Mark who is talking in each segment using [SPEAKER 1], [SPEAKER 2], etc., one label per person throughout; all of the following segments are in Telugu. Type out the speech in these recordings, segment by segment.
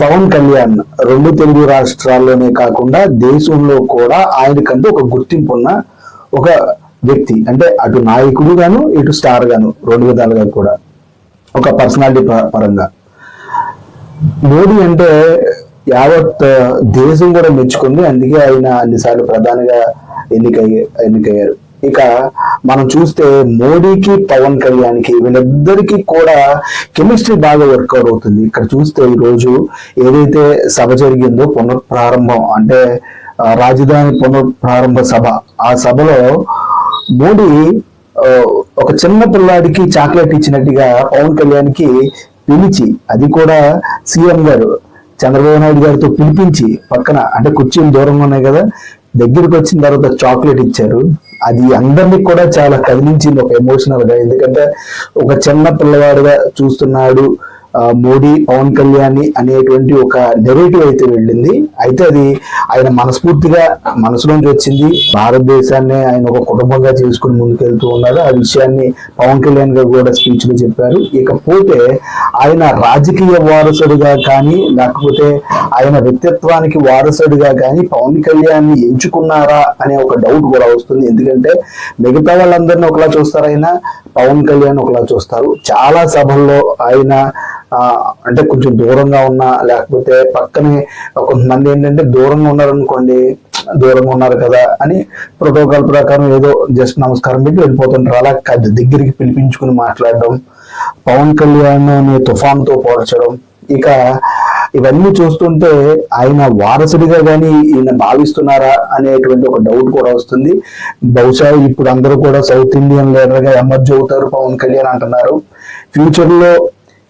[SPEAKER 1] పవన్ కళ్యాణ్ రెండు తెలుగు రాష్ట్రాల్లోనే కాకుండా దేశంలో కూడా ఆయనకంటూ ఒక గుర్తింపు ఉన్న ఒక వ్యక్తి. అంటే అటు నాయకుడు గాను ఇటు స్టార్ గాను రెండు విధాలుగా కూడా. ఒక పర్సనాలిటీ పరంగా. మోడీ అంటే యావత్ దేశం కూడా మెచ్చుకుంది. అందుకే ఆయన అన్నిసార్లు ప్రధానిగా ఎన్నికయ్యే ఎన్నికయ్యారు. ఇక మనం చూస్తే మోడీకి పవన్ కళ్యాణ్కి వీళ్ళిద్దరికీ కూడా కెమిస్ట్రీ బాగా వర్కౌట్ అవుతుంది. ఇక్కడ చూస్తే ఈ రోజు ఏదైతే సభ జరిగిందో పునఃప్రారంభం అంటే రాజధాని పునఃప్రారంభ సభ ఆ సభలో మోడీ ఒక చిన్న పిల్లాడికి చాక్లెట్ ఇచ్చినట్టుగా పవన్ కళ్యాణ్కి పిలిచి అది కూడా సీఎం గారు చంద్రబాబు నాయుడు గారితో పిలిపించి పక్కన అంటే కుర్చీలు దూరంగా ఉన్నాయి కదా దగ్గరికి వచ్చిన తర్వాత చాక్లెట్ ఇచ్చారు. అది అందరినీ కూడా చాలా కదిలించింది ఒక ఎమోషనల్గా. ఎందుకంటే ఒక చిన్న పిల్లవాడుగా చూస్తున్నాడు మోడీ పవన్ కళ్యాణ్ అనేటువంటి ఒక నెరేటివ్ అయితే వెళ్ళింది. అయితే అది ఆయన మనస్ఫూర్తిగా మనసులోంచి వచ్చింది. భారతదేశాన్ని ఆయన ఒక కుటుంబంగా చేసుకుని ముందుకెళ్తూ ఉన్నారు. ఆ విషయాన్ని పవన్ కళ్యాణ్ గారు కూడా స్పీచ్లో చెప్పారు. ఇకపోతే ఆయన రాజకీయ వారసుడిగా కానీ లేకపోతే ఆయన వ్యక్తిత్వానికి వారసుడిగా కానీ పవన్ కళ్యాణ్ ఎంచుకున్నారా అనే ఒక డౌట్ కూడా వస్తుంది. ఎందుకంటే మిగతా వాళ్ళందరినీ ఒకలా చూస్తారు ఆయన పవన్ కళ్యాణ్ ఒకలా చూస్తారు. చాలా సభల్లో ఆయన అంటే కొంచెం దూరంగా ఉన్నా లేకపోతే పక్కనే కొంతమంది ఏంటంటే దూరంగా ఉన్నారనుకోండి దూరంగా ఉన్నారు కదా అని ప్రోటోకాల్ ప్రకారం ఏదో జస్ట్ నమస్కారం పెట్టి వెళ్ళిపోతుంటారు. అలా కాదు దగ్గరికి పిలిపించుకుని మాట్లాడడం పవన్ కళ్యాణ్ అనే తుఫాన్తో పోల్చడం ఇక ఇవన్నీ చూస్తుంటే ఆయన వారసుడిగా కానీ ఈయన భావిస్తున్నారా అనేటువంటి ఒక డౌట్ కూడా వస్తుంది. బహుశా ఇప్పుడు అందరూ కూడా సౌత్ ఇండియన్ లీడర్గా ఎమర్జ్ అవుతారు పవన్ కళ్యాణ్ అంటున్నారు. ఫ్యూచర్లో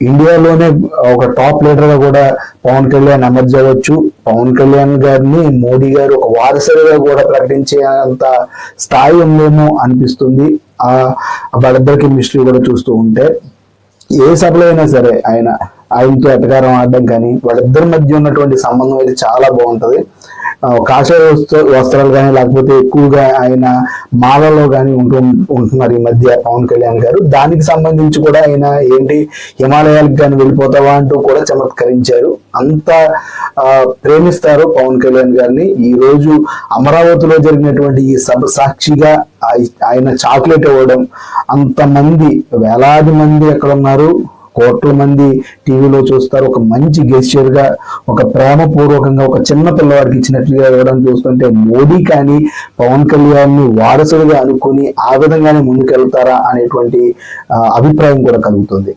[SPEAKER 1] ఇండియాలోనే ఒక టాప్ లీడర్గా కూడా పవన్ కళ్యాణ్ ఎమర్జ్ అవ్వచ్చు. పవన్ కళ్యాణ్ గారిని మోడీ గారు ఒక వారసుడిగా కూడా ప్రకటించే అంత స్థాయి ఉందేమో అనిపిస్తుంది. ఆ వాళ్ళిద్దరికి మిస్టరీ కూడా చూస్తూ ఉంటే ఏ సభలో అయినా సరే ఆయన ఆయనతో ఎటకారం ఆడడం కానీ వాళ్ళిద్దరి మధ్య ఉన్నటువంటి సంబంధం అయితే చాలా బాగుంటది. కాషాయ వస్త్రాలు కానీ లేకపోతే ఎక్కువగా ఆయన మాలలో కానీ ఉంటూ ఉంటున్నారు ఈ మధ్య పవన్ కళ్యాణ్ గారు. దానికి సంబంధించి కూడా ఆయన ఏంటి హిమాలయాలకు కానీ వెళ్ళిపోతావా అంటూ కూడా చమత్కరించారు. అంత ప్రేమిస్తారు పవన్ కళ్యాణ్ గారిని. ఈ రోజు అమరావతిలో జరిగినటువంటి ఈ సభ సాక్షిగా ఆయ- ఆయన చాక్లెట్ ఇవ్వడం అంతమంది వేలాది మంది ఎక్కడ ఉన్నారు కోట్ల మంది టీవీలో చూస్తారు. ఒక మంచి గెస్చర్గా ఒక ప్రేమపూర్వకంగా ఒక చిన్న పిల్లవాడికి ఇచ్చినట్లుగా ఇవ్వడం చూస్తుంటే మోడీ కానీ పవన్ కళ్యాణ్ని వారసుడిగా అనుకుని ఆ విధంగానే ముందుకెళ్తారా అనేటువంటి అభిప్రాయం కూడా కలుగుతుంది.